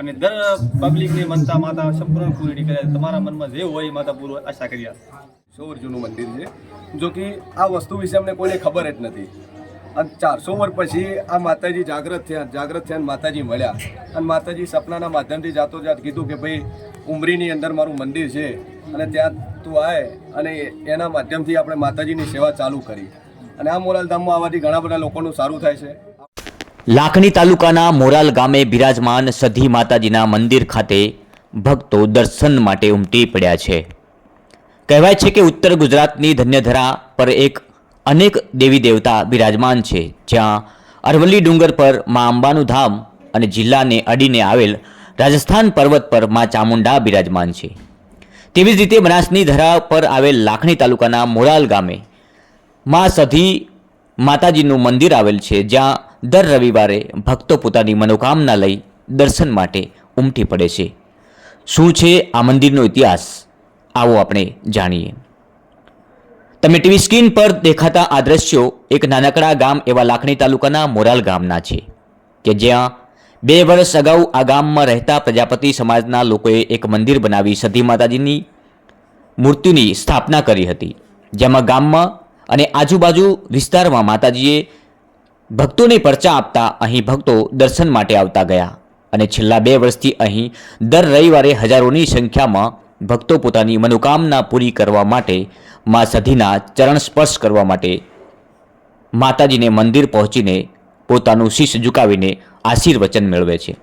અને દર પબ્લિકની મનતા માતા સંપૂર્ણ પૂરી કરે. તમારા મનમાં જે હોય એ માતા પૂરું આશા કર્યા સો વર્ષ જૂનું મંદિર છે, જો કે આ વસ્તુ વિશે અમને કોઈને ખબર જ નથી. અને ચારસો વર્ષ પછી આ માતાજી જાગૃત થયા જાગૃત થયા માતાજી મળ્યા. અને માતાજી સપનાના માધ્યમથી જાતો જાત કીધું કે ભાઈ, ઉમરીની અંદર મારું મંદિર છે. અને ત્યાં તું આય. અને એના માધ્યમથી આપણે માતાજીની સેવા ચાલુ કરી. અને આ મોરાલધામમાં આવવાથી ઘણા બધા લોકોનું સારું થાય છે. લાખણી તાલુકાના મોરાલ ગામે બિરાજમાન સધી માતાજીના મંદિર ખાતે ભક્તો દર્શન માટે ઉમટી પડ્યા છે. કહેવાય છે કે ઉત્તર ગુજરાતની ધન્યધરા પર એક અનેક દેવી દેવતા બિરાજમાન છે, જ્યાં અરવલ્લી ડુંગર પર મા અંબાનું ધામ અને જિલ્લાને અડીને આવેલ રાજસ્થાન પર્વત પર મા ચામુંડા બિરાજમાન છે. તેવી જ રીતે બનાસની ધરા પર આવેલ લાખણી તાલુકાના મોરાલ ગામે માં સધી માતાજીનું મંદિર આવેલ છે, જ્યાં દર રવિવારે ભક્તો પોતાની મનોકામના લઈ દર્શન માટે ઉમટી પડે છે. શું છે આ મંદિરનો ઇતિહાસ? આવો આપણે જાણીએ. તમે ટીવી સ્ક્રીન પર દેખાતા આ દ્રશ્યો એક નાનકડા ગામ એવા લાખણી તાલુકાના મોરાલ ગામના છે, કે જ્યાં બે વર્ષ અગાઉ આ ગામમાં રહેતા પ્રજાપતિ સમાજના લોકોએ એક મંદિર બનાવી સતી માતાજીની મૂર્તિની સ્થાપના કરી હતી, જેમાં ગામમાં અને આજુબાજુ વિસ્તારમાં માતાજીએ ભક્તોને પરચા આપતા અહીં ભક્તો દર્શન માટે આવતા ગયા અને છેલ્લા બે વર્ષથી અહીં દર રવિવારે હજારોની સંખ્યામાં ભક્તો પોતાની મનોકામના પૂરી કરવા માટે મા સધીના ચરણ સ્પર્શ કરવા માટે માતાજીને મંદિર પહોંચીને પોતાનું શીશ ઝુકાવીને આશીર્વચન મેળવે છે.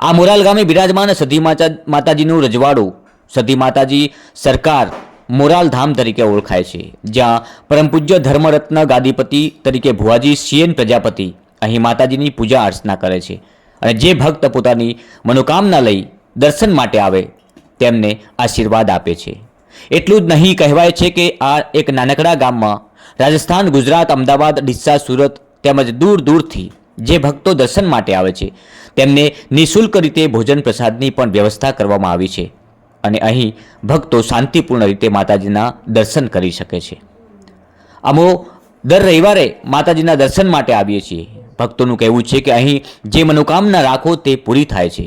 આ મોરાલ ગામે બિરાજમાન સધી માતા માતાજીનું રજવાડું સધી માતાજી સરકાર મોરાલ ધામ તરીકે ઓળખાય છે, જ્યાં પરમ પૂજ્ય ધર્મરત્ન ગાદીપતિ તરીકે ભુવાજી સીએન પ્રજાપતિ અહીં માતાજીની પૂજા અર્ચના કરે છે અને જે ભક્ત પોતાની મનોકામના લઈ દર્શન માટે આવે, તેમને આશીર્વાદ આપે છે. એટલું જ નહીં કહેવાય છે કે આ એક નાનકડા ગામમાં રાજસ્થાન, ગુજરાત, અમદાવાદ, ડીસા, સુરત તેમજ દૂર દૂરથી જે ભક્તો દર્શન માટે આવે છે, તેમને નિઃશુલ્ક રીતે ભોજન પ્રસાદની પણ વ્યવસ્થા કરવામાં આવી છે. અને અહીં ભક્તો શાંતિપૂર્ણ રીતે માતાજીના દર્શન કરી શકે છે. અમો દર રવિવારે માતાજીના દર્શન માટે આવીએ છીએ. ભક્તોનું કહેવું છે કે અહીં જે મનોકામના રાખો તે પૂરી થાય છે.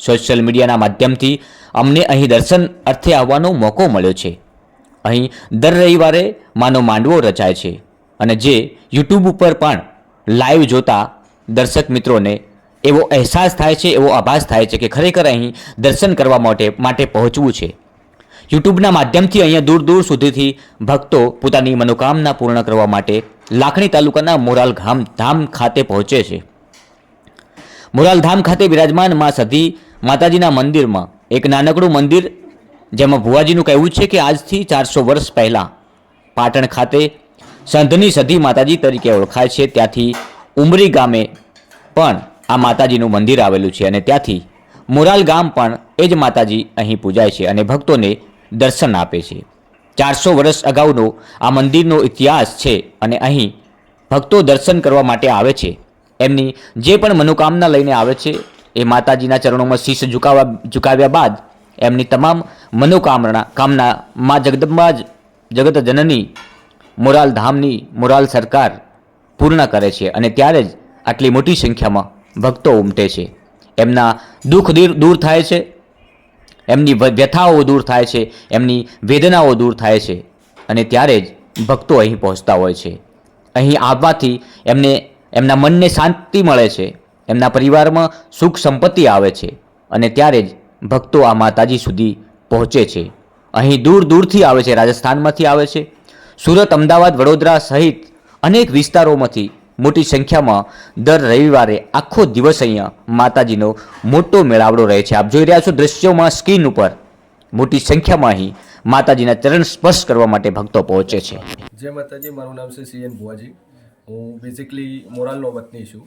સોશિયલ મીડિયાના માધ્યમથી અમને અહીં દર્શન અર્થે આવવાનો મોકો મળ્યો છે. અહીં દર રવિવારે માનો માંડવો રચાય છે અને જે યુટ્યુબ ઉપર પણ લાઈવ જોતા દર્શક મિત્રોને એવો અહેસાસ થાય છે, એવો આભાસ થાય છે કે ખરેખર અહીં દર્શન કરવા માટે માટે પહોંચવું છે. યુટ્યુબના માધ્યમથી અહીંયા દૂર દૂર સુધીથી ભક્તો પોતાની મનોકામના પૂર્ણ કરવા માટે લાખણી તાલુકાના મોરાલ ગામ ધામ ખાતે પહોંચે છે. મોરાલ ધામ ખાતે બિરાજમાનમાં સધી માતાજીના મંદિરમાં એક નાનકડું મંદિર, જેમાં ભુવાજીનું કહેવું છે કે આજથી ચારસો વર્ષ પહેલાં પાટણ ખાતે સંધની સધી માતાજી તરીકે ઓળખાય છે. ત્યાંથી ઉમરી ગામે પણ આ માતાજીનું મંદિર આવેલું છે અને ત્યાંથી મોરાલ ગામ પણ એ જ માતાજી અહીં પૂજાય છે અને ભક્તોને દર્શન આપે છે. ચારસો વર્ષ અગાઉનો આ મંદિરનો ઇતિહાસ છે અને અહીં ભક્તો દર્શન કરવા માટે આવે છે. એમની જે પણ મનોકામના લઈને આવે છે, એ માતાજીના ચરણોમાં શીશ ઝુકાવા ઝુકાવ્યા બાદ એમની તમામ મનોકામના કામના મા જગદંબા જગત જનની મોરાલ ધામની મોરાલ સરકાર પૂર્ણ કરે છે અને ત્યારે જ આટલી મોટી સંખ્યામાં ભક્તો ઉમટે છે. એમના દુઃખ દૂર થાય છે. એમની વ્યથાઓ દૂર થાય છે. એમની વેદનાઓ દૂર થાય છે. અને ત્યારે જ ભક્તો અહીં પહોંચતા હોય છે. અહીં આવવાથી એમને, એમના મનને શાંતિ મળે છે. એમના પરિવારમાં સુખ સંપત્તિ આવે છે. અને ત્યારે જ ભક્તો આ માતાજી સુધી પહોંચે છે. અહીં દૂર, દૂરથી આવે છે. રાજસ્થાનમાંથી આવે છે. સુરત, અમદાવાદ, વડોદરા સહિત અનેક વિસ્તારોમાંથી મોટી સંખ્યામાં દર રવિવારે આખો દિવસ અહીંયા માતાજીનો મોટો મેળાવડો રહે છે. આપ જોઈ રહ્યા છો દ્રશ્યોમાં સ્ક્રીન ઉપર મોટી સંખ્યામાં અહીં માતાજીના ચરણ સ્પર્શ કરવા માટે ભક્તો પહોંચે છે. જય માતાજી, મારું નામ છે સીએન ભુવાજી. હું બેઝિકલી મોરાલનો વતની છું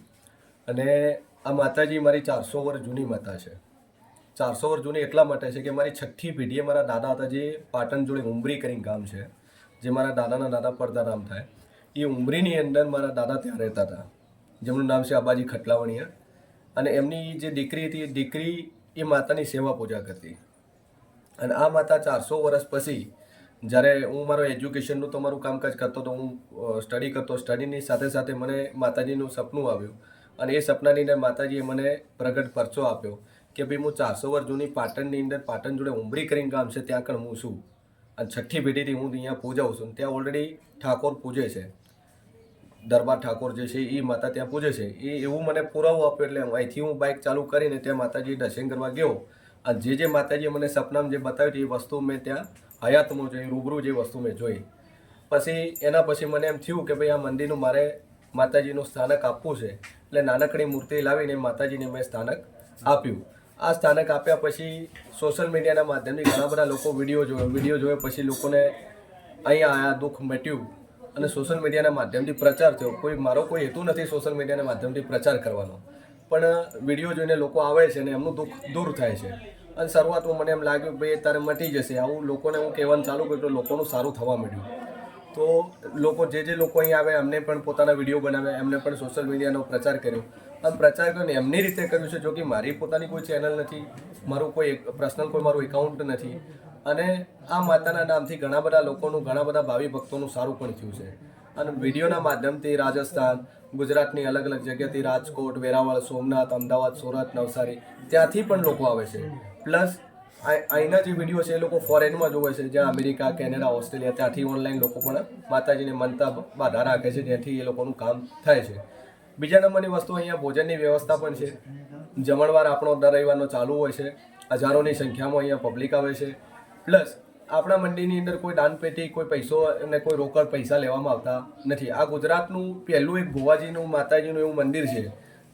અને આ માતાજી મારી ચારસો વર્ષ જૂની માતા છે. ચારસો વર્ષ જૂની એટલા માટે છે કે મારી છઠ્ઠી પેઢીએ મારા દાદા હતા જે પાટણ જોડે ઉમરી કરીને ગામ છે, જે મારા દાદાના દાદા પરદારામ થાય. એ ઉમરીની અંદર મારા દાદા ત્યાં રહેતા હતા, જેમનું નામ છે આબાજી ખટલાવણીયા. અને એમની જે દીકરી હતી, એ દીકરી એ માતાની સેવા પૂજા કરતી. અને આ માતા ચારસો વર્ષ પછી, જ્યારે હું મારો એજ્યુકેશનનું તો મારું કામકાજ કરતો તો હું સ્ટડી કરતો. સ્ટડીની સાથે સાથે મને માતાજીનું સપનું આવ્યું. અને એ સપનાની માતાજીએ મને પ્રગટ પરચો આપ્યો કે ભાઈ હું ચારસો વર્ષ જૂની પાટણની અંદર પાટણ જોડે ઉમરી કરીને ગામ છે, ત્યાં કણ હું છું. અને છઠ્ઠી પેઢીથી હું અહીંયા પૂજાવું છું. ત્યાં ઓલરેડી ઠાકોર પૂજે છે. દરબાર ઠાકોર જે છે એ માતા ત્યાં પૂજે છે. એ એવું મને પુરાવો આપ્યો એટલે અહીંથી હું બાઇક ચાલુ કરીને ત્યાં માતાજી દર્શન કરવા ગયો. અને જે જે માતાજીએ મને સપનામાં જે બતાવ્યું એ વસ્તુ મેં ત્યાં હયાતમાં જોઈ, રૂબરૂ જે વસ્તુ મેં જોઈ. પછી એના પછી મને એમ થયું કે ભાઈ આ મંદિરનું મારે માતાજીનું સ્થાનક આપવું છે. એટલે નાનકડી મૂર્તિ લાવીને માતાજીને મેં સ્થાનક આપ્યું. આ સ્થાનક આપ્યા પછી સોશિયલ મીડિયાના માધ્યમથી ઘણા બધા લોકો વીડિયો જોયો. વીડિયો જોયો પછી લોકોને અહીંયા આયા, દુઃખ મટ્યું. અને સોશિયલ મીડિયાના માધ્યમથી પ્રચાર થયો. કોઈ, મારો કોઈ હેતુ નથી સોશિયલ મીડિયાના માધ્યમથી પ્રચાર કરવાનો. પણ, વીડિયો જોઈને લોકો આવે છે અને એમનું દુઃખ દૂર થાય છે. અને શરૂઆતમાં મને એમ લાગ્યું ભાઈ તારે મટી જશે. આવું લોકોને હું કહેવાનું ચાલુ કર્યું તો લોકોનું સારું થવા માંડ્યું. તો લોકો, જે જે લોકો અહીં આવે એમને પણ પોતાના વીડિયો બનાવ્યા, એમને પણ સોશિયલ મીડિયાનો પ્રચાર કર્યો. અને પ્રચાર કર્યો એમની રીતે કર્યું છે, જો કે મારી પોતાની કોઈ ચેનલ નથી, મારું કોઈ પર્સનલ કોઈ મારું એકાઉન્ટ નથી. અને આ માતાના નામથી ઘણા બધા લોકોનું, ઘણા બધા ભાવિ ભક્તોનું સારું પણ થયું છે. અને વિડીયોના માધ્યમથી રાજસ્થાન, ગુજરાતની અલગ અલગ જગ્યાથી રાજકોટ, વેરાવળ, સોમનાથ, અમદાવાદ, સુરત, નવસારી, ત્યાંથી પણ લોકો આવે છે. પ્લસ અહીંના જે વીડિયો છે એ લોકો ફોરેનમાં જોવે છે, જ્યાં અમેરિકા, કેનેડા, ઓસ્ટ્રેલિયા, ત્યાંથી ઓનલાઈન લોકો પણ માતાજીને મનતા બાધા રાખે છે જ્યાંથી એ લોકોનું કામ થાય છે. બીજા નંબરની વસ્તુ અહીંયા ભોજનની વ્યવસ્થા પણ છે. જમણવાર આપણો દર રવિવારનો ચાલુ હોય છે. હજારોની સંખ્યામાં અહીંયા પબ્લિક આવે છે. પ્લસ આપણા મંડીની અંદર કોઈ દાનપેટી, કોઈ પૈસો અને કોઈ રોકડ પૈસા લેવામાં આવતા નથી. આ ગુજરાતનું પહેલું એક ભુવાજીનું, માતાજીનું એવું મંદિર છે,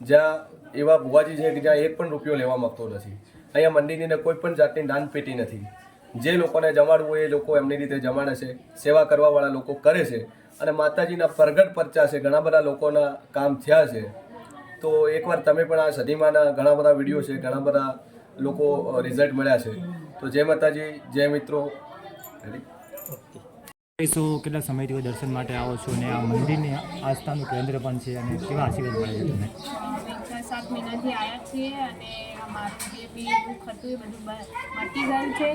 જ્યાં એવા ભુવાજી છે કે જ્યાં એક પણ રૂપિયો લેવામાં આવતો નથી. અહીંયા મંદિરની અંદર કોઈ પણ જાતની દાનપેટી નથી. જે લોકોને જમાડવું હોય એ લોકો એમની રીતે જમાડે છે, સેવા કરવાવાળા લોકો કરે છે અને માતાજીના પ્રગટ પરચા છે, ઘણા બધા લોકોના કામ થયા છે. તો એકવાર તમે પણ આ સદીમાના ઘણા બધા વીડિયો છે, ઘણા બધા લોકો રિઝલ્ટ મળ્યા છે. તો જય માતાજી જય મિત્રો. શું કેટલા સમયથી કોઈ દર્શન માટે આવો છો અને આ મંદિરને આસ્થાનું કેન્દ્ર પણ છે અને કેવા આશીર્વાદ મળે છે તમને? અમે છ સાત મહિનાથી આવ્યા છીએ અને અમારું જે બી દુઃખ હતું એ બધું મટી ગયું છે.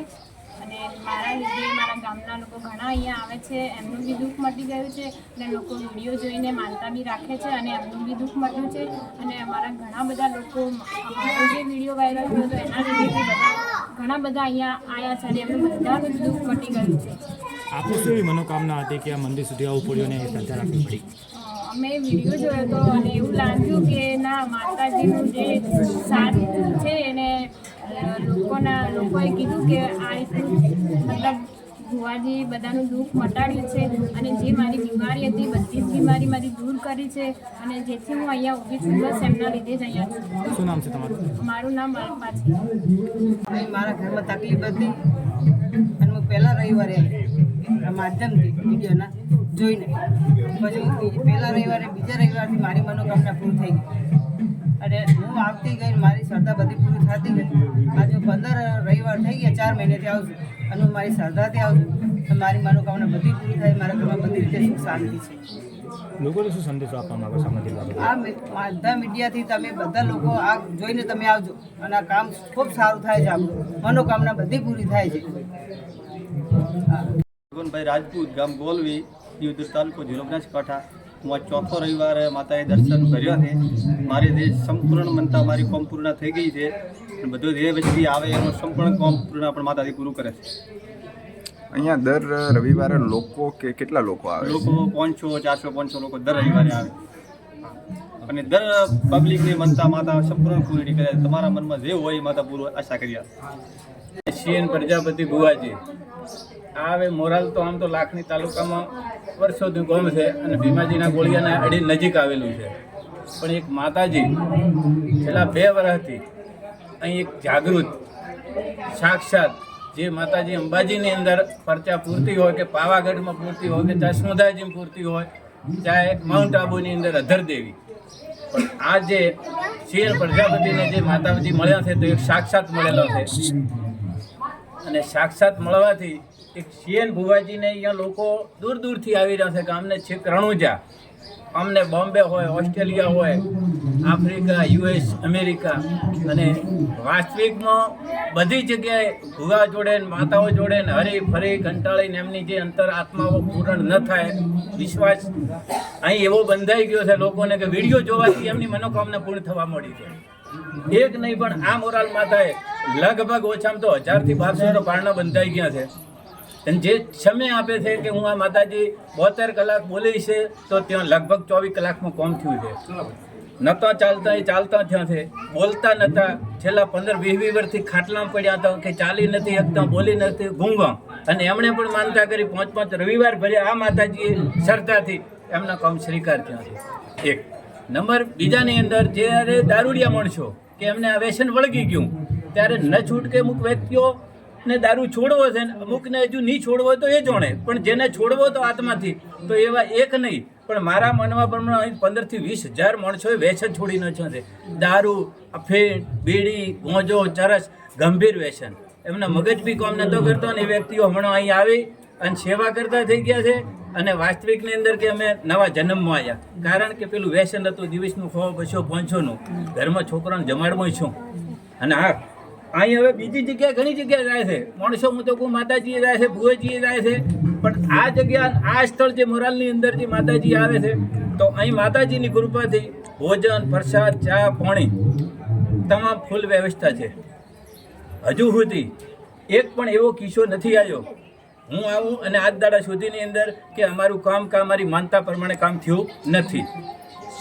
અને મારા લીધે મારા ગામના લોકો ઘણા અહીંયા આવે છે એમનું બી દુઃખ મટી ગયું છે અને લોકો વીડિયો જોઈને માનતા બી રાખે છે અને એમનું બી દુઃખ મટ્યું છે. અને અમારા ઘણા બધા લોકો અમારો જે વીડિયો વાયરલ થયો હતો એના લીધે બધા ઘણા બધા અહીંયા આવ્યા છે અને એમનું બધાનું દુઃખ મટી ગયું છે. આપની શું મનોકામના હતી કે આ મંદિર સુધી આવવું પડ્યું અને એ શ્રદ્ધા રાખવી પડી? અમે વીડિયો જોયો હતો અને એવું લાગ્યું કે ના માતાજીનું જે સાથ છે એને લોકોના લોકોએ કીધું કે આ એટલું મતલબ ભુવાજી બધાનું દુઃખ મટાડ્યું છે અને જે મારી બીમારી હતી બધી જ બીમારી મારી દૂર કરી છે અને જેથી હું અહીંયા ઊભી છું બસ એમના લીધે જ અહીંયા છું. શું નામ છે તમારું? મારું નામ અલ્પા છે મારા ઘરમાં તકલીફ હતી અને હું પહેલા રવિવારે માધ્યમથી વિડીયોના જોઈને પછી હું પહેલા રવિવારે બીજા રવિવારથી મારી મનોકામના પૂરી થઈ ગઈ. અને હું આવતી ગઈ મારી શ્રદ્ધા બધી પૂરી થતી ગઈ. આજે પંદર રવિવાર થઈ ગયા ચાર મહિનેથી આવું છું. અને હું મારી શ્રદ્ધાથી આવું છું. તો મારી મનોકામના બધી પૂરી થાય મારા ઘરમાં બધી રીતે સુખ શાંતિ છે. લોકોને શું સંદેશો આપવા માંગો છો આ બધા મીડિયાથી તમે બધા લોકો આ જોઈને તમે આવજો. અને આ કામ ખૂબ સારું થાય છે આપણું. મનોકામના બધી પૂરી થાય છે. ભગવાનભાઈ રાજપૂત ગામ ગોલવી યુદ્ધ તાલુકો જિલ્લો બનાસકાંઠા. હું આ ચોથો રવિવારે માતાએ દર્શન કર્યા છે. મારી જે સંપૂર્ણ મનતા મારી કોમ પૂર્ણ થઈ ગઈ છે. અને બધો જે વ્યક્તિ આવે એનું સંપૂર્ણ કોમ પૂર્ણ પણ માતાજી પૂરું કરે છે. અહીંયા દર રવિવારે લોકો કે કેટલા લોકો આવે લોકો પાંચસો ચારસો પાંચસો લોકો દર રવિવારે આવે. અને દર પબ્લિકની મનતા માતા સંપૂર્ણ પૂરી કરે. તમારા મનમાં જે હોય એ માતા પૂરું આશા કરી આપે સીએન પ્રજાપતિ ભુવાજી. આ હવે મોરાલ તો આમ તો લાખની તાલુકામાં વર્ષોથી ગોમ છે અને ભીમાજીના ગોળિયાના અડી નજીક આવેલું છે. પણ એક માતાજી છેલ્લા બે વર્ષથી અહીં એક જાગૃત, સાક્ષાત જે માતાજી અંબાજીની અંદર પરચા પૂરતી હોય કે પાવાગઢમાં પૂરતી હોય કે ચાસમુદાજીમાં પૂરતી હોય ચાહે માઉન્ટ આબુની અંદર અધર દેવી. પણ આ જે શેર પ્રજાપતિને જે માતાજી મળ્યા છે તો એક સાક્ષાત મળેલો છે. અને સાક્ષાત મળવાથી એક સીએન ભુવાજીને અહીંયા લોકો દૂર દૂરથી આવી રહ્યા છે ગામને છેક રણુજા. અમને બોમ્બે હોય, ઓસ્ટ્રેલિયા હોય, આફ્રિકા, યુએસ, અમેરિકા અને વાસ્તવિકમાં બધી જગ્યાએ ભૂવા જોડે માતાઓ જોડે ને હરી ફરી કંટાળીને એમની જે અંતર આત્માઓ પૂરણ ન થાય, વિશ્વાસ અહીં એવો બંધાઈ ગયો છે લોકોને કે વીડિયો જોવાથી એમની મનોકામના પૂર્ણ થવા મળી છે. એક નહીં પણ આ મોરાલ માતાએ લગભગ ઓછામાં તો હજારથી બારસો તો પારણા બંધાઈ ગયા છે. અને જે સમય આપે છે કે હું આ માતાજી બોતેર કલાક બોલી છે તો ત્યાં લગભગ ચોવીસ કલાકમાં કોમ થયું છે. નતા ચાલતા એ ચાલતા થયા છે. બોલતા નતા. છેલ્લા પંદર વીસ વીસ વર્ષથી ખાટલામાં પડ્યા હતા કે ચાલી નથી એકતા બોલી નથી ગુંગા અને એમણે પણ માનતા કરી પાંચ પાંચ રવિવાર ભર્યા આ માતાજીએ શ્રદ્ધાથી એમના કામ સ્વીકાર થયા છે. એક. નંબર બીજાની અંદર જ્યારે દારૂડિયા માણસો કે એમને આ વ્યસન વળગી ગયું ત્યારે ન છૂટકે અમુક વ્યક્તિઓ ને દારૂ છોડવો છે ને, અમુકને હજુ નહીં છોડવો તો એ જોણે. પણ જેને છોડવો તો આત્માથી, તો એવા એક નહીં. પણ મારા મનમાં પ્રમાણે અહીં પંદરથી વીસ હજાર માણસોએ વ્યસન છોડી નાખ્યો છે. દારૂ અફીણ બીડી ગોંજો ચરસ, ગંભીર વ્યસન એમના મગજ બી કોમ નતો કરતો ને એ વ્યક્તિઓ હમણાં અહીં આવી અને સેવા કરતા થઈ ગયા છે અને વાસ્તવિકની અંદર કે અમે નવા જન્મમાં આવ્યા. કારણ કે પેલું વ્યસન હતું, દિવસનું ખો બસો, પાંચસોનું. ઘરમાં છોકરાને જમાડવું છું અને હા અહીં હવે બીજી જગ્યાએ ઘણી જગ્યાએ જાય છે. માણસો હું તો કહું, માતાજીએ જાય છે, ભુવાજીએ જાય છે. પણ આ જગ્યા, આ સ્થળ જે મોરાલની અંદર જે માતાજી આવે છે, તો અહીં માતાજીની કૃપાથી ભોજન, પ્રસાદ, ચા, પાણી તમામ ફૂલ વ્યવસ્થા છે. હજુ સુધી એક પણ એવો કિસ્સો નથી આવ્યો. હું આવું અને આજ દાડા સુધીની અંદર કે અમારું કામ કામ મારી માનતા પ્રમાણે કામ થયું નથી.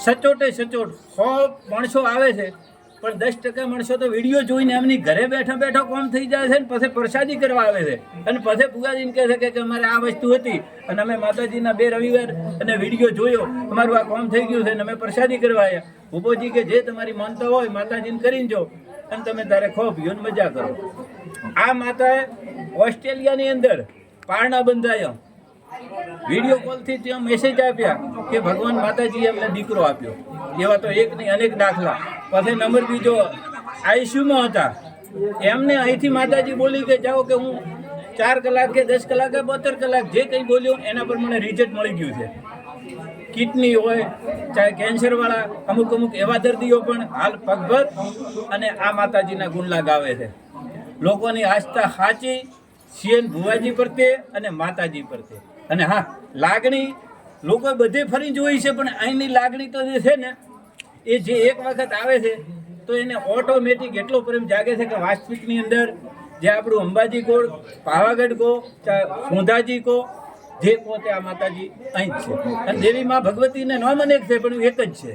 સચોટે સચોટ, સો માણસો આવે છે પણ દસ ટકા માણસો તો વીડિયો જોઈને એમની ઘરે બેઠા બેઠા કોમ થઈ જાય છે ને પછી પ્રસાદી કરવા આવે છે. અને પછી પૂજાજીને કહે છે કે અમારે આ વસ્તુ હતી અને અમે માતાજીના બે રવિવાર અને વીડિયો જોયો. અમારું આ કોમ થઈ ગયું છે અને અમે પ્રસાદી કરવા આવ્યા ઉભોજી કે જે તમારી માનતા હોય માતાજીને કરીને જો. અને તમે તારે ખો પીઓ મજા કરો. આ માતા ઓસ્ટ્રેલિયાની અંદર પારણા બંધાયા. વીડિયો કોલથી ત્યાં મેસેજ આપ્યા કે ભગવાન માતાજીએ એમને દીકરો આપ્યો. એવા તો એક નહીં, અનેક દાખલા. પછી નંબર બીજો આઈસીયુમાં હતા? એમને અહીંથી માતાજી બોલી કે, જાઓ કે હું ચાર કલાક કે દસ કલાક કે બોતેર કલાક જે કંઈ બોલ્યો એના પર મને રિઝલ્ટ મળી ગયું છે. કિડની હોય, ચાહે કેન્સરવાળા, અમુક અમુક એવા દર્દીઓ પણ હાલ પગભર અને આ માતાજીના ગુણ ગાવે છે. લોકોની આસ્થા સાચી સીએન ભુવાજી પ્રત્યે અને માતાજી પ્રત્યે. અને હા, લાગણી, લોકો બધે ફરી જોઈ છે, પણ અહીંની લાગણી તો જે છે ને એ જે એક વખત આવે છે, તો એને ઓટોમેટિક એટલો પ્રેમ જાગે છે કે વાસ્તવિકની અંદર જે આપણું અંબાજી કો પાવાગઢ કો સોંધાજી કો જે પોતે આ માતાજી અહીં જ છે. અને દેવી માં ભગવતીને નામ અનેક છે, પણ એક જ છે.